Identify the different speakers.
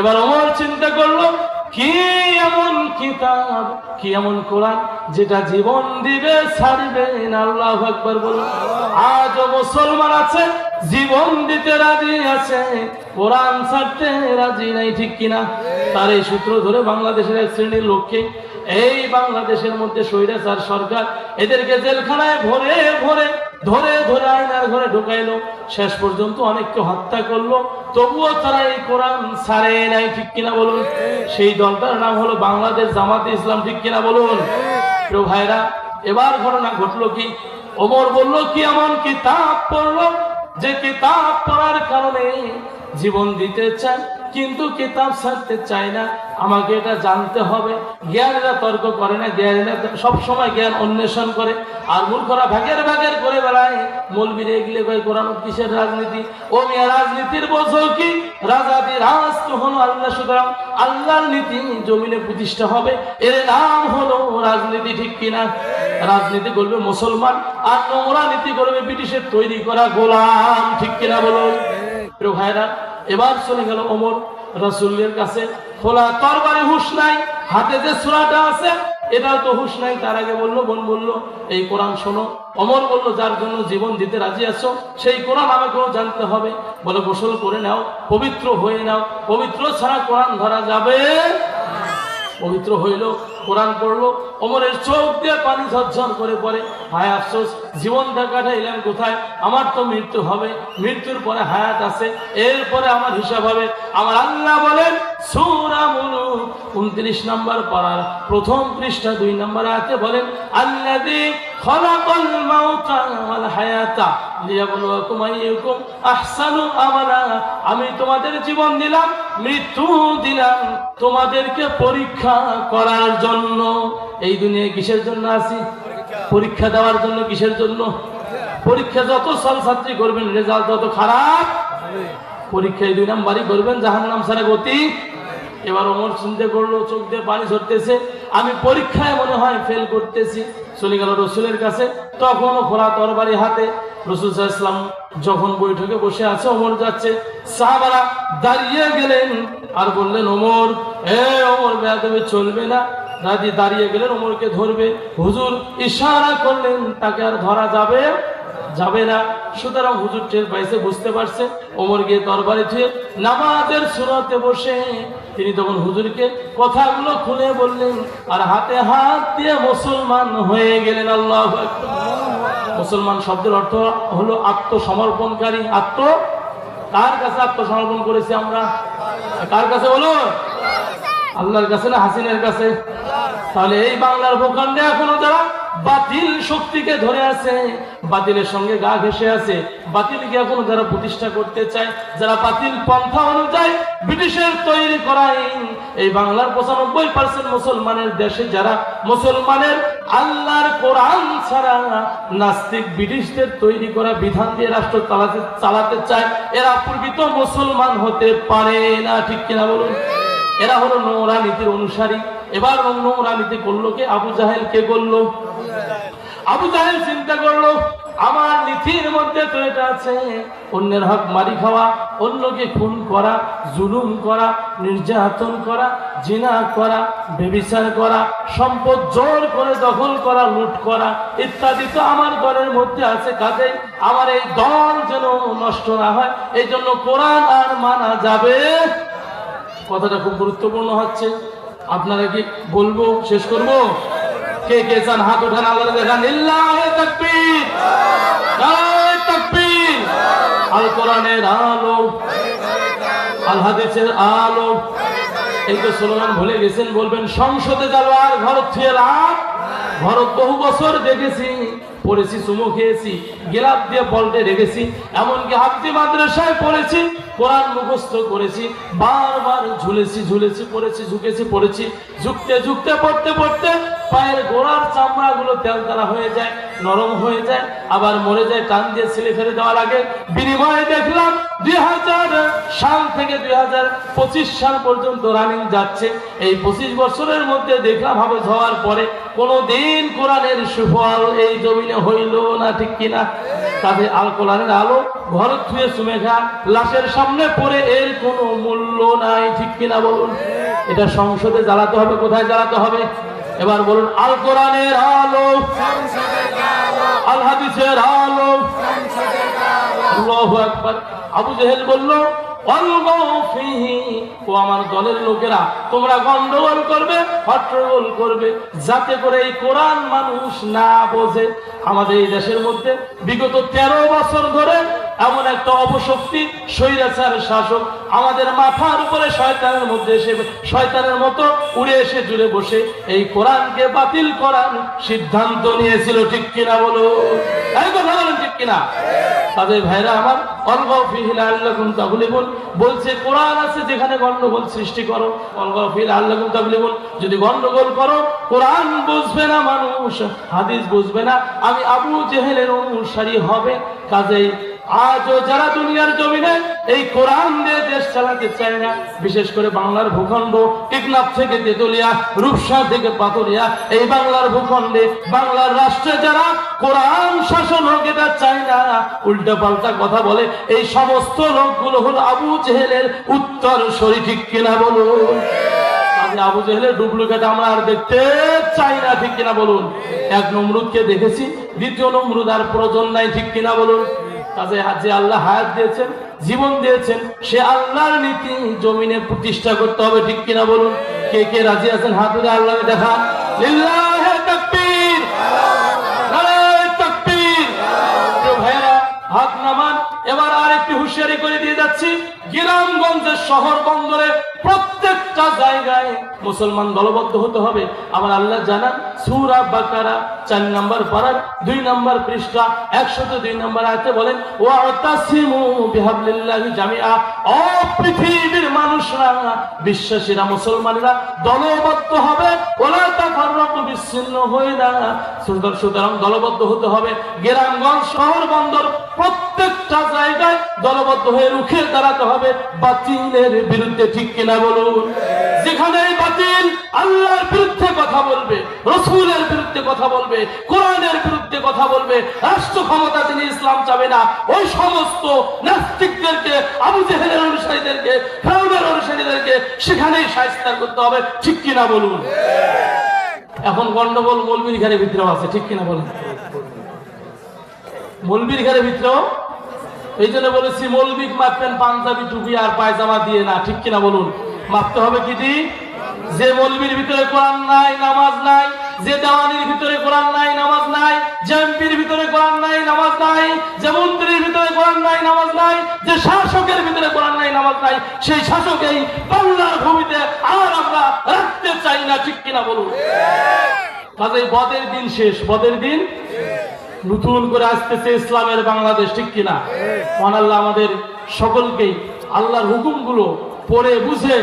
Speaker 1: এবার অমর চিন্তা করল, কি এমন কিতাব, কি এমন কোরআন যেটা জীবন দিবে, ছাড়বে আল্লাহ আকবর বলো আজও মুসলমান আছে, জীবন দিতে রাজি আছে, কোরআন ছাড়তে রাজি নাই, ঠিক কিনা? তার এই সূত্র ধরে বাংলাদেশের এক শ্রেণির লোককে এই বাংলাদেশের মধ্যে স্বৈরাচার সরকার এদেরকে জেলখানায় ভরে ভরে ধরে ধরে আয়নার ঘরে ঢুকাইলো। শেষ পর্যন্ত অনেককে হত্যা করল। তবুও তারা এই কোরআন ছাড়ে নাই, ঠিক কিনা বলুন? সেই দলটার নাম হলো বাংলাদেশ জামাতে ইসলাম, ঠিক কিনা বলুন? প্রিয় ভাইরা, এবার ঘটনা ঘটলো কি? ওমর বলল, কি এমন কিতাব পড়ল যে কিতাব পড়ার কারণে জীবন দিতে চায়? কিন্তু কিতাব ছাড়তে চায় না। আমাকে এটা জানতে হবে। জ্ঞানীরা তর্ক করে না, জ্ঞানীরা সব সময় জ্ঞান অন্বেষণ করে। আর মূর্খরা ভাগের ভাগের করে বেড়ায়। মলবিরে এগুলো কয়, কোরআন কিসের রাজনীতি? ও মিয়া, রাজনীতির বোঝো কি? রাজাদি রাজ তো হলো আল্লাহ, সুতরাং আল্লাহর নীতি জমিনে প্রতিষ্ঠা হবে। এর নাম হলো রাজনীতি, ঠিক কিনা রাজনীতি করবে মুসলমান, আর নোংরা নীতি করবে ব্রিটিশের তৈরি করা গোলাম, ঠিক কিনা প্রিয় ভাইরা এবার চলে গেল অমর রসুলের কাছে। খোলা তরবারি হুশ নাই, হাতে যে সুরাটা আছে, এটাও তো হুশ নাই, তার আগে বলল, বোন বলল, এই কোরআন শোনো। অমর বলল, যার জন্য জীবন দিতে রাজি আছো, সেই কোরআন আমাকেও জানতে হবে। বলে, গোসল করে নাও, পবিত্র হয়ে নাও, পবিত্র ছাড়া কোরআন ধরা যাবে পবিত্র হইল, কোরআন পড়ল, অমরের চোখ দিয়ে পানি ঝরঝর করে পড়ে। হায় আফসোস জীবনটা কাটাইলাম কোথায়? আমার তো মৃত্যু হবে, মৃত্যুর পরে হায়াত আছে, এরপরে আমার হিসাব হবে। আমার আল্লাহ বলেন, সূরা উনত্রিশ নম্বর পাড়ার প্রথম পৃষ্ঠা দুই নম্বর আছে বলেন, আল্লাযী খলাকাল মাউতা ওয়াল হায়াতা। লিয়াবলুয়াকুম আইয়ুকুম আহসানু আমি তোমাদের জীবন দিলাম, মৃত্যু দিলাম তোমাদেরকে পরীক্ষা করার জন্য। এই দুনিয়ায় কিসের জন্য আছি? পরীক্ষা দেওয়ার জন্য কিসের জন্য? পরীক্ষা যত সল ছাত্রী করবেন, রেজাল্ট তত খারাপ, পরীক্ষায় দুই নাম্বারই করবেন জাহান নাম সারা গতি। এবার অমর চিন্তা করল, চোখ দিয়ে পানি ঝরতেছে। আমি পরীক্ষায় মনে হয় ফেল করতেছি। চলে গেল রসুলের কাছে। তখনও খোলা তরবারি হাতে রসুল ইসলাম যখন বৈঠকে বসে আছে, ওমর যাচ্ছে। সাহাবারা দাঁড়িয়ে গেলেন আর বললেন, ওমর, এ ওমর বেয়াদবি চলবে না। রাজি দাঁড়িয়ে গেলেন, ওমরকে ধরবে। হুজুর ইশারা করলেন, তাকে আর ধরা যাবে যাবে না। সুতরাং হুজুর টের পাইছে, বুঝতে পারছে। ওমর গিয়ে তরবারি থুয়ে নামাজের সুরতে বসে তিনি তখন হুজুরকে কথাগুলো খুলে বললেন, আর হাতে হাত দিয়ে মুসলমান হয়ে গেলেন আল্লাহ মুসলমান শব্দের অর্থ হলো আত্মসমর্পণকারী। আত্ম? কার কাছে আত্মসমর্পণ করেছি আমরা? কার কাছে বলো আল্লাহর কাছে না হাসিনের কাছে? তাহলে এই বাংলার ভূখণ্ডে এখনও যারা বাতিল শক্তিকে ধরে আছে, বাতিলের সঙ্গে গা ঘেসে আছে বাতিলকে এখনও যারা প্রতিষ্ঠা করতে চায়, যারা বাতিল পন্থা অনুযায়ী ব্রিটিশের তৈরি করা এই বাংলার পঁচানব্বই পার্সেন্ট মুসলমানের দেশে যারা মুসলমানের আল্লাহর কোরআন ছাড়া নাস্তিক ব্রিটিশদের তৈরি করা বিধান দিয়ে রাষ্ট্র চালাতে চালাতে চায়, এরা প্রকৃত মুসলমান হতে পারে না, ঠিক কিনা বলুন? এরা হলো নোরা নীতির অনুসারী। এবার অন্য নীতি করল কে? আবু জাহেল কে করল? আবু জাহেল চিন্তা করল, আমার নীতির মধ্যে তো এটা আছে। অন্যের হক মারি খাওয়া, অন্যকে খুন করা, জুলুম করা, নির্যাতন করা, জিনা করা, বেবিচার করা, সম্পদ জোর করে দখল করা, লুট করা, ইত্যাদি তো আমার ঘরের মধ্যে আছে কাজেই। আমার এই দল যেন নষ্ট না হয়, এই জন্য কোরআন আর মানা যাবে। কথাটা খুব গুরুত্বপূর্ণ হচ্ছে। আপনারা কি বলব, শেষ করব? কে কে চান হাত উঠান আল্লাহ দেখান তাকবীর। তাকবীর। আল কোরআনের আলো। আল হাদিসের আলো। এই তো স্লোগান ভুলে গেছেন, বলবেন, সংসদে আর ভারত থুয়ে লাভ। বহু বছর দেখেছি। পড়েছি, চুমো খেয়েছি, গেলাপ দিয়ে বলটে রেখেছি এমনকি হাফতি মাদ্রাসায় পড়েছি, কোরআন মুখস্থ করেছি, বারবার ঝুলেছি ঝুলেছি, পড়েছি, ঝুঁকেছি, পড়েছি, ঝুঁকতে ঝুঁকতে, পড়তে পড়তে পায়ের গোড়ার চামড়া গুলো তেলতারা হয়ে যায়, নরম হয়ে যায়, আবার মরে যায় টান দিয়ে ছেলে ফেলে দেওয়া লাগে। বিনিময়ে দেখলাম দুই হাজার সাল থেকে দুই হাজার পঁচিশ সাল পর্যন্ত রানিং যাচ্ছে। এই পঁচিশ বছরের মধ্যে দেখলাম হবে হওয়ার পরে কোনো দিন কোরআনের সুফল এই জমিনে হইল না, ঠিক কিনা? তাদের আল কোরআনের আলো ঘর ধুয়ে সুমে খা লাশের সামনে পড়ে, এর কোনো মূল্য নাই, ঠিক কিনা বলুন? এটা সংসদে জ্বালাতে হবে, কোথায় জ্বালাতে হবে? এবার বলুন, আল কোরআনের আলো, আল হাদিসের আলো। আল্লাহু আকবার। আবু জেহেল বলল ও আমার দলের লোকেরা, তোমরা গন্ডগোল করবে হট্টগোল করবে, যাতে করে এই কোরআন মানুষ না বোঝে। আমাদের এই দেশের মধ্যে বিগত তেরো বছর ধরে এমন একটা অপশক্তি, স্বৈরাচার শাসক, আমাদের মাথার উপরে শয়তানের মধ্যে এসে, শয়তানের মতো উড়ে এসে জুড়ে বসে এই কোরআনকে বাতিল করার সিদ্ধান্ত নিয়েছিল, ঠিক কিনা বলো? কথা বলেন, ঠিক কিনা? তাদের ভাইরা আমার অলগাও ফিহিল আল্লাকুম তাগলিবুন, বলছে কোরআন আছে যেখানে গন্ডগোল সৃষ্টি করো। অলগাও ফিহিল আল্লাকুম তাগলিবুন, যদি গন্ডগোল করো, কোরআন বুঝবে না মানুষ, হাদিস বুঝবে না। আমি আবু জেহেলের অনুসারী হবে, কাজেই আজও যারা দুনিয়ার জমিনে এই কোরআন দিয়ে দেশ চালাতে চায় না, বিশেষ করে বাংলার ভূখণ্ড, টেকনাফ থেকে তেতুলিয়া, রূপসা থেকে পাতুলিয়া, এই বাংলার ভূখণ্ডে, বাংলার রাষ্ট্রে যারা কোরআন শাসন হোক, এটা চায় না। উল্টা পাল্টা কথা বলে, এই সমস্ত লোকগুলো হলো আবু জেহেলের উত্তর শরী ঠিক কিনা বলুন? আবু জেহেলের ডুপ্লিকেট আমরা আর দেখতে চাই না, ঠিক কিনা বলুন? এক নমরুদকে দেখেছি, দ্বিতীয় নমরুদ আর প্রয়োজন নাই, ঠিক কিনা বলুন? কাজে যে আল্লাহ হায়াত দিয়েছেন, জীবন দিয়েছেন, সে আল্লাহর নীতি জমিনে প্রতিষ্ঠা করতে হবে, ঠিক কিনা বলুন? কে কে রাজি আছেন? হাত ধরে আল্লাহ দেখান। লিল্লাহে তাকবীর। নারায়ে তাকবীর। প্রিয় ভাইয়েরা, হাত নামান। এবার আর একটি হুঁশিয়ারি করে দিয়ে যাচ্ছি। গ্রামগঞ্জের শহর বন্দরে প্রত্যেকটা জায়গায় মুসলমান দলবদ্ধ হতে হবে। আমার আল্লাহ জানান, সুরা বাকারা চার নম্বর পারার দুই নম্বর পৃষ্ঠা, একশত দুই নম্বর আয়তে বলেন বিহাবলিল্লাহি জামিআ। ও পৃথিবীর মানুষরা, বিশ্বাসীরা, মুসলমানেরা দলবদ্ধ হবে। ওলা তাফাররাকু বিচ্ছিন্ন হয়ে না। সুতরাং সুতরাং দলবদ্ধ হতে হবে। গ্রামগঞ্জ শহর বন্দর প্রত্যেকটা জায়গায় দলবদ্ধ হয়ে রুখে দাঁড়াতে হবে। বাতিলের বিরুদ্ধে ঠিক কিনা বলুন। যেখানে বাতিল, আল্লাহর বিরুদ্ধে কথা বলবে, রসুলের বিরুদ্ধে কথা বলবে, কোরআনের বিরুদ্ধে কথা বলবে, রাষ্ট্র ক্ষমতা তিনি ইসলাম চাবে না, ওই সমস্ত নাস্তিকদেরকে, আবু অনুসারীদেরকে অনুসারীদেরকে সেখানেই করতে হবে, ঠিক কিনা বলুন? এখন গন্ডগোল মৌলবীর ঘরে ভিতরেও আছে, ঠিক কিনা বলুন? মৌলবীর ঘরে ভিতরেও এই জন্য বলেছি, মৌলবিক পাঞ্জাবি, টুপি আর পায়জামা দিয়ে না, ঠিক কিনা বলুন? মাপতে হবে কি দি? যে মৌলবির ভিতরে কোরআন নাই, নামাজ নাই, যে দেওয়ানির ভিতরে কোরআন নাই, নামাজ নাই, যে এমপির ভিতরে কোরআন নাই, নামাজ নাই, যে মন্ত্রীর ভিতরে কোরআন নাই, নামাজ নাই, যে শাসকের ভিতরে কোরআন নাই, নামাজ নাই, সেই শাসক এই বাংলার ভূমিতে আর আমরা রাখতে চাই না, ঠিক কিনা বলুন? কাজে বদের দিন শেষ, বদের দিন নতুন করে আসতেছে ইসলামের বাংলাদেশ, ঠিক কিনা? মহান আমাদের সকলকেই আল্লাহর হুকুমগুলো পড়ে বুঝে